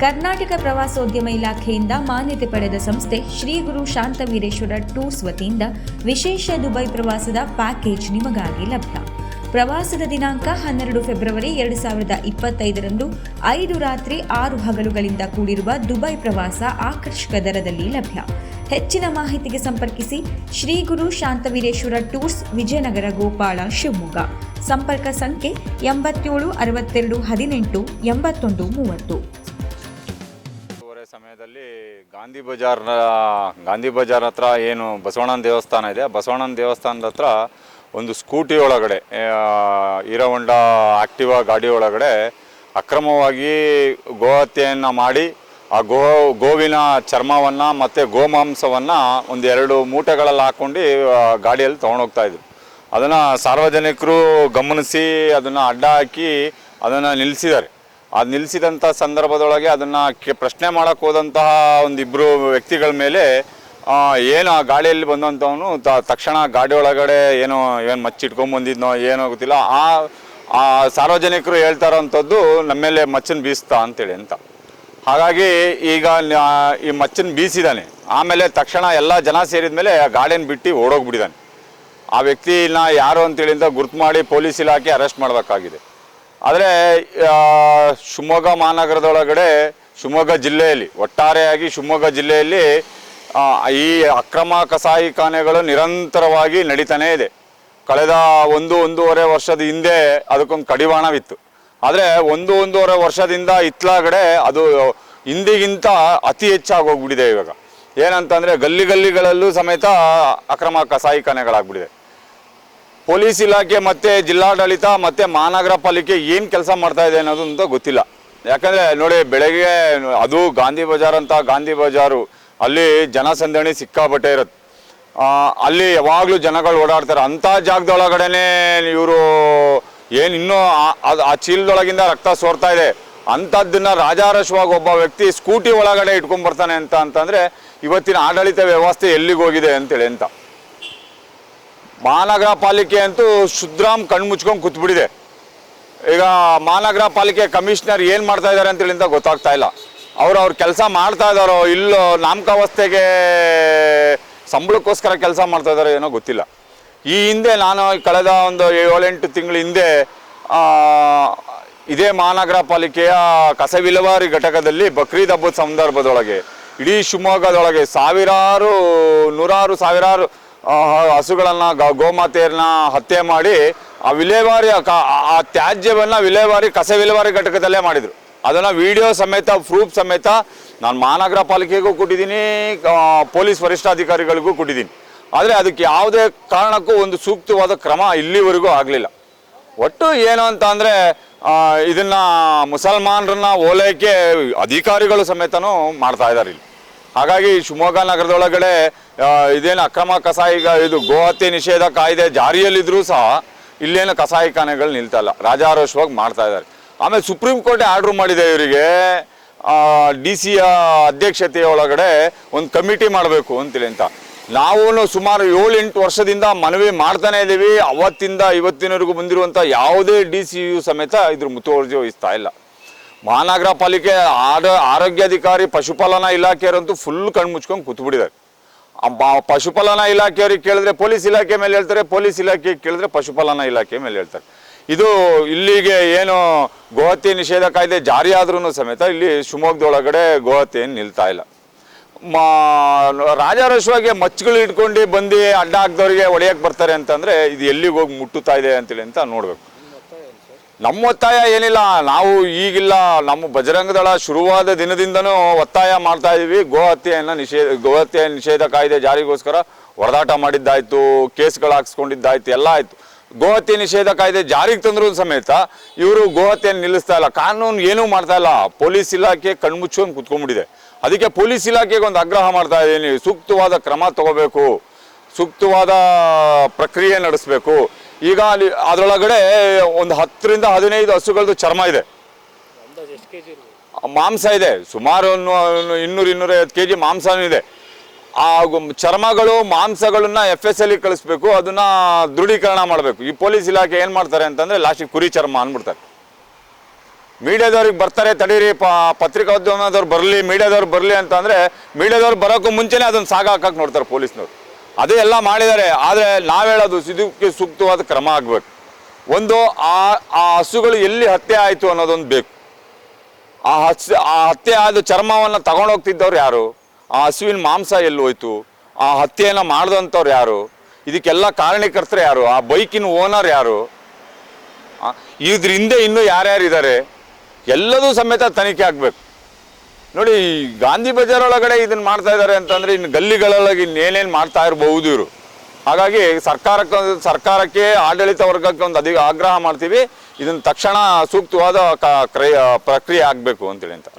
ಕರ್ನಾಟಕ ಪ್ರವಾಸೋದ್ಯಮ ಇಲಾಖೆಯಿಂದ ಮಾನ್ಯತೆ ಪಡೆದ ಸಂಸ್ಥೆ ಶ್ರೀ ಗುರು ಶಾಂತವೀರೇಶ್ವರ ಟೂರ್ಸ್ ವತಿಯಿಂದ ವಿಶೇಷ ದುಬೈ ಪ್ರವಾಸದ ಪ್ಯಾಕೇಜ್ ನಿಮಗಾಗಿ ಲಭ್ಯ. ಪ್ರವಾಸದ ದಿನಾಂಕ ಹನ್ನೆರಡು ಫೆಬ್ರವರಿ ಎರಡು ಸಾವಿರದ ಇಪ್ಪತ್ತೈದರಂದು ಐದು ರಾತ್ರಿ ಆರು ಹಗಲುಗಳಿಂದ ಕೂಡಿರುವ ದುಬೈ ಪ್ರವಾಸ ಆಕರ್ಷಕ ದರದಲ್ಲಿ ಲಭ್ಯ. ಹೆಚ್ಚಿನ ಮಾಹಿತಿಗೆ ಸಂಪರ್ಕಿಸಿ ಶ್ರೀ ಗುರು ಶಾಂತವೀರೇಶ್ವರ ಟೂರ್ಸ್ ವಿಜಯನಗರ ಗೋಪಾಳ ಶಿವಮೊಗ್ಗ. ಸಂಪರ್ಕ ಸಂಖ್ಯೆ ಎಂಬತ್ತೇಳು, ಅರವತ್ತೆರಡು, ಹದಿನೆಂಟು, ಎಂಬತ್ತೊಂದು, ಮೂವತ್ತು. ಸಮಯದಲ್ಲಿ ಗಾಂಧಿ ಬಜಾರ್ನ, ಗಾಂಧಿ ಬಜಾರ್ ಹತ್ರ ಏನು ಬಸವಣ್ಣನ ದೇವಸ್ಥಾನ ಇದೆ. ಬಸವಣ್ಣನ ದೇವಸ್ಥಾನದ ಹತ್ರ ಒಂದು ಸ್ಕೂಟಿ ಒಳಗಡೆ ಹೀರೋ ಹೊಂಡ ಆಕ್ಟಿವಾ ಗಾಡಿ ಒಳಗಡೆ ಅಕ್ರಮವಾಗಿ ಗೋಹತ್ಯೆಯನ್ನು ಮಾಡಿ, ಆ ಗೋ, ಗೋವಿನ ಚರ್ಮವನ್ನು ಮತ್ತು ಗೋಮಾಂಸವನ್ನು ಒಂದು ಎರಡು ಮೂಟೆಗಳಲ್ಲಿ ಹಾಕ್ಕೊಂಡು ಗಾಡಿಯಲ್ಲಿ ತೊಗೊಂಡೋಗ್ತಾ ಇದ್ರು. ಅದನ್ನು ಸಾರ್ವಜನಿಕರು ಗಮನಿಸಿ ಅದನ್ನು ಅಡ್ಡ ಹಾಕಿ ಅದನ್ನು ನಿಲ್ಲಿಸಿದ್ದಾರೆ. ಅದು ನಿಲ್ಲಿಸಿದಂಥ ಸಂದರ್ಭದೊಳಗೆ ಅದನ್ನು ಪ್ರಶ್ನೆ ಮಾಡೋಕ್ಕೆ ಹೋದಂತಹ ಒಂದಿಬ್ಬರು ವ್ಯಕ್ತಿಗಳ ಮೇಲೆ ಏನು ಆ ಗಾಡಿಯಲ್ಲಿ ಬಂದಂಥವನು ತ, ತಕ್ಷಣ ಗಾಡಿ ಒಳಗಡೆ ಏನೋ ಏನು ಮಚ್ಚಿಟ್ಕೊಂಬಂದಿದ್ನೋ ಏನೋ ಗೊತ್ತಿಲ್ಲ. ಆ ಆ ಸಾರ್ವಜನಿಕರು ಹೇಳ್ತಾ ಇರೋವಂಥದ್ದು ನಮ್ಮ ಮೇಲೆ ಮಚ್ಚನ್ನು ಬೀಸ್ತಾ ಅಂತೇಳಿ ಅಂತ. ಹಾಗಾಗಿ ಈಗ ಈ ಮಚ್ಚನ್ನು ಬೀಸಿದಾನೆ. ಆಮೇಲೆ ತಕ್ಷಣ ಎಲ್ಲ ಜನ ಸೇರಿದ ಮೇಲೆ ಆ ಗಾಡಿಯನ್ನು ಬಿಟ್ಟು ಓಡೋಗ್ಬಿಟ್ಟಿದ್ದಾನೆ ಆ ವ್ಯಕ್ತಿನ ಯಾರು ಅಂತೇಳಿ ಅಂತ ಗುರ್ತು ಮಾಡಿ ಪೊಲೀಸ್ ಇಲಾಖೆ ಅರೆಸ್ಟ್ ಮಾಡಬೇಕಾಗಿದೆ. ಆದರೆ ಶಿವಮೊಗ್ಗ ಮಹಾನಗರದೊಳಗಡೆ ಶಿವಮೊಗ್ಗ ಜಿಲ್ಲೆಯಲ್ಲಿ, ಒಟ್ಟಾರೆಯಾಗಿ ಶಿವಮೊಗ್ಗ ಜಿಲ್ಲೆಯಲ್ಲಿ ಈ ಅಕ್ರಮ ಕಸಾಯಿಖಾನೆಗಳು ನಿರಂತರವಾಗಿ ನಡೀತಾನೇ ಇದೆ. ಕಳೆದ ಒಂದು ಒಂದೂವರೆ ವರ್ಷದ ಹಿಂದೆ ಅದಕ್ಕೊಂದು ಕಡಿವಾಣವಿತ್ತು. ಆದರೆ ಒಂದು ಒಂದೂವರೆ ವರ್ಷದಿಂದ ಇತ್ತಲಾಗಡೆ ಅದು ಹಿಂದಿಗಿಂತ ಅತಿ ಹೆಚ್ಚಾಗಿ ಹೋಗ್ಬಿಟ್ಟಿದೆ ಇವಾಗ. ಏನಂತಂದರೆ ಗಲ್ಲಿ ಗಲ್ಲಿಗಳಲ್ಲೂ ಸಮೇತ ಅಕ್ರಮ ಕಸಾಯಿಖಾನೆಗಳಾಗ್ಬಿಟ್ಟಿದೆ ಪೊಲೀಸ್ ಇಲಾಖೆ ಮತ್ತು ಜಿಲ್ಲಾಡಳಿತ ಮತ್ತು ಮಹಾನಗರ ಪಾಲಿಕೆ ಏನು ಕೆಲಸ ಮಾಡ್ತಾ ಇದೆ ಅನ್ನೋದು ಅಂತ ಗೊತ್ತಿಲ್ಲ. ಯಾಕಂದರೆ ನೋಡಿ, ಬೆಳಗ್ಗೆ ಅದು ಗಾಂಧಿ ಬಜಾರ್ ಅಂತ ಗಾಂಧಿ ಬಜಾರು ಅಲ್ಲಿ ಜನಸಂದಣಿ ಸಿಕ್ಕಾಪಟ್ಟೆ ಇರುತ್ತೆ. ಅಲ್ಲಿ ಯಾವಾಗಲೂ ಜನಗಳು ಓಡಾಡ್ತಾರೆ. ಅಂಥ ಜಾಗದೊಳಗಡೆನೆ ಇವರು ಏನು ಇನ್ನೂ ಅದು ಆ ಚೀಲದೊಳಗಿಂದ ರಕ್ತ ಸೋರ್ತಾ ಇದೆ. ಅಂಥದ್ದನ್ನ ರಾಜಾರಶವಾಗಿ ಒಬ್ಬ ವ್ಯಕ್ತಿ ಸ್ಕೂಟಿ ಒಳಗಡೆ ಇಟ್ಕೊಂಡ್ಬರ್ತಾನೆ ಅಂತ ಅಂತಂದರೆ ಇವತ್ತಿನ ಆಡಳಿತ ವ್ಯವಸ್ಥೆ ಎಲ್ಲಿಗೆ ಹೋಗಿದೆ ಅಂತೇಳಿ ಅಂತ. ಮಹಾನಗರ ಪಾಲಿಕೆ ಅಂತೂ ಶುದ್ರಾಮ್ ಕಣ್ಣು ಮುಚ್ಕೊಂಡು ಕೂತ್ಬಿಟ್ಟಿದೆ. ಈಗ ಮಹಾನಗರ ಪಾಲಿಕೆ ಕಮಿಷನರ್ ಏನು ಮಾಡ್ತಾ ಇದ್ದಾರೆ ಅಂತೇಳಿ ಅಂತ ಗೊತ್ತಾಗ್ತಾ ಇಲ್ಲ. ಅವ್ರು ಅವ್ರ ಕೆಲಸ ಮಾಡ್ತಾ ಇದ್ದಾರೋ ಇಲ್ಲೋ ನಾಮಕಾವಸ್ಥೆಗೆ ಸಂಬಳಕ್ಕೋಸ್ಕರ ಕೆಲಸ ಮಾಡ್ತಾ ಇದ್ದಾರೋ ಏನೋ ಗೊತ್ತಿಲ್ಲ. ಈ ಹಿಂದೆ ನಾನು ಕಳೆದ ಒಂದು ಏಳೆಂಟು ತಿಂಗಳ ಹಿಂದೆ ಇದೇ ಮಹಾನಗರ ಪಾಲಿಕೆಯ ಕಸ ವಿಲೇವಾರಿ ಘಟಕದಲ್ಲಿ ಬಕ್ರೀದ್ ಹಬ್ಬದ ಸಂದರ್ಭದೊಳಗೆ, ಇಡೀ ಶಿವಮೊಗ್ಗದೊಳಗೆ ಸಾವಿರಾರು, ನೂರಾರು ಸಾವಿರಾರು ಹಸುಗಳನ್ನು ಗೋಮಾತೆಯನ್ನ ಹತ್ಯೆ ಮಾಡಿ ಆ ವಿಲೇವಾರಿ, ಆ ತ್ಯಾಜ್ಯವನ್ನ ವಿಲೇವಾರಿ, ಕಸ ವಿಲೇವಾರಿ ಘಟಕದಲ್ಲೇ ಮಾಡಿದರು. ಅದನ್ನು ವಿಡಿಯೋ ಸಮೇತ, ಪ್ರೂಫ್ ಸಮೇತ ನಾನು ಮಹಾನಗರ ಪಾಲಿಕೆಗೂ ಕೊಟ್ಟಿದ್ದೀನಿ ಪೊಲೀಸ್ ವರಿಷ್ಠಾಧಿಕಾರಿಗಳಿಗೂ ಕೊಟ್ಟಿದ್ದೀನಿ. ಆದರೆ ಅದಕ್ಕೆ ಯಾವುದೇ ಕಾರಣಕ್ಕೂ ಒಂದು ಸೂಕ್ತವಾದ ಕ್ರಮ ಇಲ್ಲಿವರೆಗೂ ಆಗಲಿಲ್ಲ. ಒಟ್ಟು ಏನು ಅಂತ ಅಂದರೆ ಇದನ್ನ ಮುಸಲ್ಮಾನರನ್ನ ಓಲೈಕೆ ಅಧಿಕಾರಿಗಳು ಸಮೇತನೂ ಮಾಡ್ತಾ ಇದ್ದಾರೆ ಇಲ್ಲಿ. ಹಾಗಾಗಿ ಶಿವಮೊಗ್ಗ ನಗರದೊಳಗಡೆ ಇದೇನು ಅಕ್ರಮ ಈಗ ಇದು ಗೋಹತ್ಯೆ ನಿಷೇಧ ಕಾಯ್ದೆ ಜಾರಿಯಲ್ಲಿದ್ದರೂ ಸಹ ಇಲ್ಲೇನು ಕಸಾಯಿಖಾನೆಗಳು ನಿಲ್ತಲ್ಲ ರಾಜಾರೋಷವಾಗಿ ಮಾಡ್ತಾ ಇದ್ದಾರೆ. ಆಮೇಲೆ ಸುಪ್ರೀಂ ಕೋರ್ಟ್ ಆರ್ಡ್ರ್ ಮಾಡಿದೆ ಇವರಿಗೆ. ಡಿ ಸಿಯ ಅಧ್ಯಕ್ಷತೆಯ ಒಳಗಡೆ ಒಂದು ಕಮಿಟಿ ಮಾಡಬೇಕು ಅಂತೇಳಿ ಅಂತ. ನಾವು ಸುಮಾರು ಏಳು ಎಂಟು ವರ್ಷದಿಂದ ಮನವಿ ಮಾಡ್ತಾನೆ ಇದ್ದೀವಿ. ಅವತ್ತಿಂದ ಇವತ್ತಿನವರೆಗೂ ಬಂದಿರುವಂಥ ಯಾವುದೇ ಡಿ ಸಿ ಯು ಸಮೇತ ಇದ್ರ ಮುತುವರ್ಜಿ ವಹಿಸ್ತಾ ಇಲ್ಲ. ಮಹಾನಗರ ಪಾಲಿಕೆ ಆರ ಆರೋಗ್ಯಾಧಿಕಾರಿ, ಪಶುಪಾಲನಾ ಇಲಾಖೆಯವರಂತೂ ಫುಲ್ ಕಣ್ಮುಚ್ಕೊಂಡು ಕೂತ್ಬಿಟ್ಟಿದ್ದಾರೆ. ಪಶುಪಾಲನಾ ಇಲಾಖೆಯವ್ರಿಗೆ ಕೇಳಿದ್ರೆ ಪೊಲೀಸ್ ಇಲಾಖೆ ಮೇಲೆ ಹೇಳ್ತಾರೆ, ಪೊಲೀಸ್ ಇಲಾಖೆ ಕೇಳಿದ್ರೆ ಪಶುಪಾಲನಾ ಇಲಾಖೆ ಮೇಲೆ ಹೇಳ್ತಾರೆ. ಇದು ಇಲ್ಲಿಗೆ ಏನು ಗೋಹತ್ಯೆ ನಿಷೇಧ ಕಾಯ್ದೆ ಜಾರಿ ಆದ್ರೂ ಸಮೇತ ಇಲ್ಲಿ ಶಿವಮೊಗ್ಗದೊಳಗಡೆ ಗೋಹತ್ಯೆ ನಿಲ್ತಾ ಇಲ್ಲ. ಮಾ ರಾಜಾರೋಷವಾಗಿ ಮಚ್ಚುಗಳು ಇಟ್ಕೊಂಡು ಬಂದು ಅಡ್ಡ ಹಾಕ್ದವ್ರಿಗೆ ಒಡೆಯಕ್ಕೆ ಬರ್ತಾರೆ ಅಂತಂದ್ರೆ ಇದು ಎಲ್ಲಿಗೆ ಹೋಗಿ ಮುಟ್ಟುತ್ತಾ ಇದೆ ಅಂತೇಳಿ ಅಂತ ನೋಡ್ಬೇಕು. ನಮ್ಮ ಒತ್ತಾಯ ಏನಿಲ್ಲ, ನಾವು ಈಗಿಲ್ಲ, ನಮ್ಮ ಬಜರಂಗದಳ ಶುರುವಾದ ದಿನದಿಂದನೂ ಒತ್ತಾಯ ಮಾಡ್ತಾ ಇದೀವಿ. ಗೋ ಹತ್ಯೆಯನ್ನು ನಿಷೇಧ ಗೋ ಹತ್ಯೆ ನಿಷೇಧ ಕಾಯ್ದೆ ಜಾರಿಗೋಸ್ಕರ ಹೊರದಾಟ ಮಾಡಿದ್ದಾಯಿತು, ಕೇಸ್ಗಳು ಹಾಕ್ಸ್ಕೊಂಡಿದ್ದಾಯ್ತು, ಎಲ್ಲ ಆಯ್ತು. ಗೋ ಹತ್ಯೆ ನಿಷೇಧ ಕಾಯ್ದೆ ಜಾರಿಗೆ ತಂದ್ರು ಸಮೇತ ಇವರು ಗೋ ಹತ್ಯೆಯನ್ನು ನಿಲ್ಲಿಸ್ತಾ ಇಲ್ಲ. ಕಾನೂನು ಏನೂ ಮಾಡ್ತಾ ಇಲ್ಲ. ಪೊಲೀಸ್ ಇಲಾಖೆ ಕಣ್ಮುಚ್ಚೊಂದು ಕುತ್ಕೊಂಡ್ಬಿಟ್ಟಿದೆ. ಅದಕ್ಕೆ ಪೊಲೀಸ್ ಇಲಾಖೆಗೆ ಒಂದು ಆಗ್ರಹ ಮಾಡ್ತಾ ಇದ್ದೀನಿ. ಸೂಕ್ತವಾದ ಕ್ರಮ ತಗೋಬೇಕು. ಸೂಕ್ತವಾದ ಪ್ರಕ್ರಿಯೆ ನಡೆಸಬೇಕು. ಈಗ ಅಲ್ಲಿ ಅದರೊಳಗಡೆ ಒಂದು ಹತ್ತರಿಂದ ಹದಿನೈದು ಹಸುಗಳದ್ದು ಚರ್ಮ ಇದೆ. ಮಾಂಸ ಇದೆ. ಸುಮಾರು ಇನ್ನೂರು ಇನ್ನೂರೈವತ್ತು ಕೆ ಜಿ ಮಾಂಸನೂ ಇದೆ. ಆ ಚರ್ಮಗಳು ಮಾಂಸಗಳನ್ನ ಎಫ್ ಎಸ್ ಎಲ್ ಕಳಿಸ್ಬೇಕು ಅದನ್ನ ದೃಢೀಕರಣ ಮಾಡಬೇಕು. ಈ ಪೊಲೀಸ್ ಇಲಾಖೆ ಏನು ಮಾಡ್ತಾರೆ ಅಂತಂದ್ರೆ ಲಾಸ್ಟಿಗೆ ಕುರಿ ಚರ್ಮ ಅಂದ್ಬಿಡ್ತಾರೆ. ಮೀಡಿಯಾದವ್ರಿಗೆ ಬರ್ತಾರೆ ತಡೀರಿ ಪ ಪತ್ರಿಕೋದ್ಯಮದವ್ರು ಬರಲಿ ಮೀಡಿಯಾದವ್ರು ಬರಲಿ ಅಂತಂದರೆ ಮೀಡಿಯಾದವ್ರು ಬರೋಕ್ಕೂ ಮುಂಚೆನೇ ಅದನ್ನ ಸಾಗ ಹಾಕಕ್ಕೆ ನೋಡ್ತಾರೆ ಪೊಲೀಸ್ನವ್ರು. ಅದೇ ಎಲ್ಲ ಮಾಡಿದ್ದಾರೆ. ಆದರೆ ನಾವು ಹೇಳೋದು ಇದಕ್ಕೆ ಸೂಕ್ತವಾದ ಕ್ರಮ ಆಗಬೇಕು. ಒಂದು, ಆ ಆ ಹಸುಗಳು ಎಲ್ಲಿ ಹತ್ಯೆ ಆಯಿತು ಅನ್ನೋದೊಂದು ಬೇಕು. ಆ ಹಸ್, ಆ ಹತ್ಯೆ ಆದ ಚರ್ಮವನ್ನು ತಗೊಂಡೋಗ್ತಿದ್ದವ್ರು ಯಾರು? ಆ ಹಸುವಿನ ಮಾಂಸ ಎಲ್ಲಿ ಹೋಯ್ತು? ಆ ಹತ್ಯೆಯನ್ನು ಮಾಡಿದಂಥವ್ರು ಯಾರು? ಇದಕ್ಕೆಲ್ಲ ಕಾರಣೀಕರ್ತರು ಯಾರು? ಆ ಬೈಕಿನ ಓನರ್ ಯಾರು? ಇದ್ರ ಹಿಂದೆ ಇನ್ನೂ ಯಾರ್ಯಾರು ಇದ್ದಾರೆ ಎಲ್ಲದೂ ಸಮೇತ ತನಿಖೆ ಆಗಬೇಕು. ನೋಡಿ, ಗಾಂಧಿ ಬಜಾರ್ ಒಳಗಡೆ ಇದನ್ನ ಮಾಡ್ತಾ ಇದ್ದಾರೆ ಅಂತಂದ್ರೆ ಇನ್ನು ಗಲ್ಲಿಗಳೊಳಗೆ ಇನ್ನೇನೇನು ಮಾಡ್ತಾ ಇರಬಹುದು ಇವರು. ಹಾಗಾಗಿ ಸರ್ಕಾರಕ್ಕೆ ಸರ್ಕಾರಕ್ಕೆ ಆಡಳಿತ ವರ್ಗಕ್ಕೆ ಒಂದು ಅಧಿಕ, ಆಗ್ರಹ ಮಾಡ್ತೀವಿ. ಇದನ್ನ ತಕ್ಷಣ ಸೂಕ್ತವಾದ ಪ್ರಕ್ರಿಯೆ ಆಗಬೇಕು ಅಂತೇಳಿ ಅಂತ.